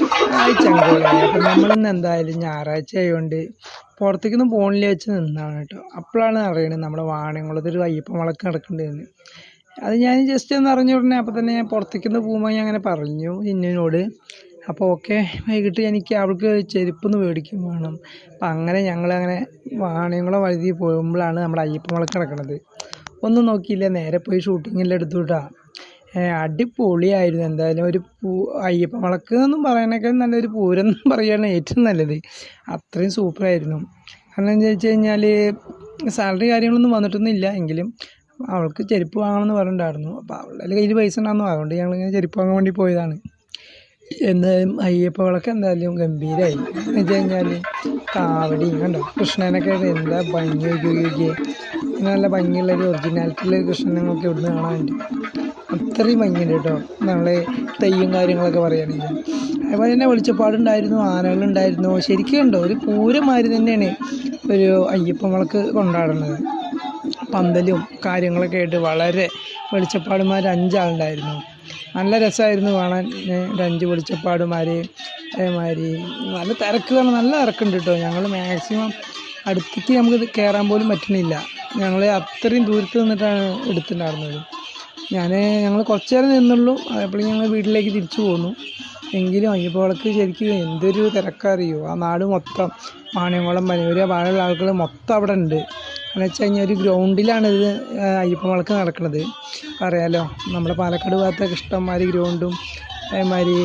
Hi ചങ്കുകളെ അപ്പം നമ്മളിന്ന് എന്തായാലും ഞായറാഴ്ച ആയതുകൊണ്ട് പുറത്തേക്കൊന്നും പോണില്ല വെച്ച് നിന്നാണ് കേട്ടോ. അപ്പോഴാണ് അറിയണത് നമ്മുടെ വാണയംകുളത്ത് ഒരു അയ്യപ്പൻ വിളക്ക് നടക്കേണ്ടതെന്ന് അത് ഞാൻ ജസ്റ്റ് ഒന്ന് അറിഞ്ഞ ഉടനെ അപ്പോൾ തന്നെ ഞാൻ പുറത്തേക്കൊന്ന് പോകുമ്പോൾ ഞാൻ അങ്ങനെ പറഞ്ഞു ഇന്നോട് അപ്പോൾ ഓക്കെ വൈകിട്ട് എനിക്ക് അവൾക്ക് ചെരുപ്പൊന്ന് മേടിക്കും വേണം. അപ്പം അങ്ങനെ ഞങ്ങളങ്ങനെ വാണയംകുളം വഴുതി പോകുമ്പോഴാണ് നമ്മുടെ അയ്യപ്പൻ വിളക്ക് നടക്കുന്നത് ഒന്നും നോക്കിയില്ല നേരെ പോയി ഷൂട്ടിങ്ങെല്ലാം എടുത്തു കേട്ടോ അടിപൊളിയായിരുന്നു. എന്തായാലും ഒരു പൂ അയ്യപ്പ വിളക്ക് എന്നും പറയാനൊക്കെ നല്ലൊരു പൂരം എന്നും പറയുകയാണ് ഏറ്റവും നല്ലത്. അത്രയും സൂപ്പറായിരുന്നു. കാരണം എന്താ വെച്ച് കഴിഞ്ഞാൽ സാലറി കാര്യങ്ങളൊന്നും വന്നിട്ടൊന്നും ഇല്ല എങ്കിലും അവൾക്ക് ചെരുപ്പ് വാങ്ങണമെന്ന് പറഞ്ഞിട്ടുണ്ടായിരുന്നു. അപ്പോൾ അവളുടെ കയ്യിൽ പൈസ ഉണ്ടായിരുന്നു. അതുകൊണ്ട് ഞങ്ങളിങ്ങനെ ചെരുപ്പ് വാങ്ങാൻ വേണ്ടി പോയതാണ്. എന്തായാലും അയ്യപ്പ വിളക്ക് എന്തായാലും ഗംഭീരമായി എന്ന് വെച്ച് കഴിഞ്ഞാൽ കാവടി കണ്ടോ? കൃഷ്ണനൊക്കെ എന്താ ഭംഗി നോക്കി നല്ല ഭംഗിയുള്ള ഒരു ഒറിജിനാലിറ്റിയിൽ കൃഷ്ണനൊക്കെ ഇവിടുന്ന് കാണാനുണ്ട്. അത്രയും ഭംഗിയുണ്ട് കേട്ടോ. നമ്മളെ തെയ്യും കാര്യങ്ങളൊക്കെ പറയുകയാണെങ്കിൽ. അതുപോലെ തന്നെ വെളിച്ചപ്പാടുണ്ടായിരുന്നു ആനകളുണ്ടായിരുന്നു. ശരിക്കും ഉണ്ടോ ഒരു പൂരമാതിരി തന്നെയാണ് ഒരു അയ്യപ്പ വിളക്ക് കൊണ്ടാടുന്നത്. പന്തലും കാര്യങ്ങളൊക്കെ ആയിട്ട് വളരെ വെളിച്ചപ്പാടുമാർ അഞ്ചാളുണ്ടായിരുന്നു. നല്ല രസമായിരുന്നു കാണാൻ. ഒരു അഞ്ച് വെളിച്ചപ്പാടുമാർ അതേമാതിരി നല്ല തിരക്ക് കാണാൻ നല്ല തിരക്കുണ്ട് കേട്ടോ. ഞങ്ങൾ മാക്സിമം അടുത്തേക്ക് നമുക്ക് കയറാൻ പോലും പറ്റണില്ല. ഞങ്ങൾ അത്രയും ദൂരത്ത് നിന്നിട്ടാണ് എടുത്തിട്ടുണ്ടായിരുന്നത്. ഞാൻ ഞങ്ങൾ കുറച്ച് നേരം നിന്നുള്ളൂ. അതേപോലെ ഞങ്ങൾ വീട്ടിലേക്ക് തിരിച്ചു പോന്നു. എങ്കിലും അയ്യപ്പ വിളക്ക് ശരിക്കും എന്തൊരു തിരക്കറിയോ? ആ നാട് മൊത്തം മാണിയംകുളം പനയൂര് ഭാഗമുള്ള ആളുകൾ മൊത്തം അവിടെ ഉണ്ട് എന്ന് വെച്ച് കഴിഞ്ഞാൽ ഒരു ഗ്രൗണ്ടിലാണ് ഇത് അയ്യപ്പ വിളക്ക് നടക്കുന്നത് അറിയാലോ നമ്മുടെ പാലക്കാട് ഭാഗത്തൊക്കെ ഇഷ്ടംമാതിരി ഗ്രൗണ്ടും അതേമാതിരി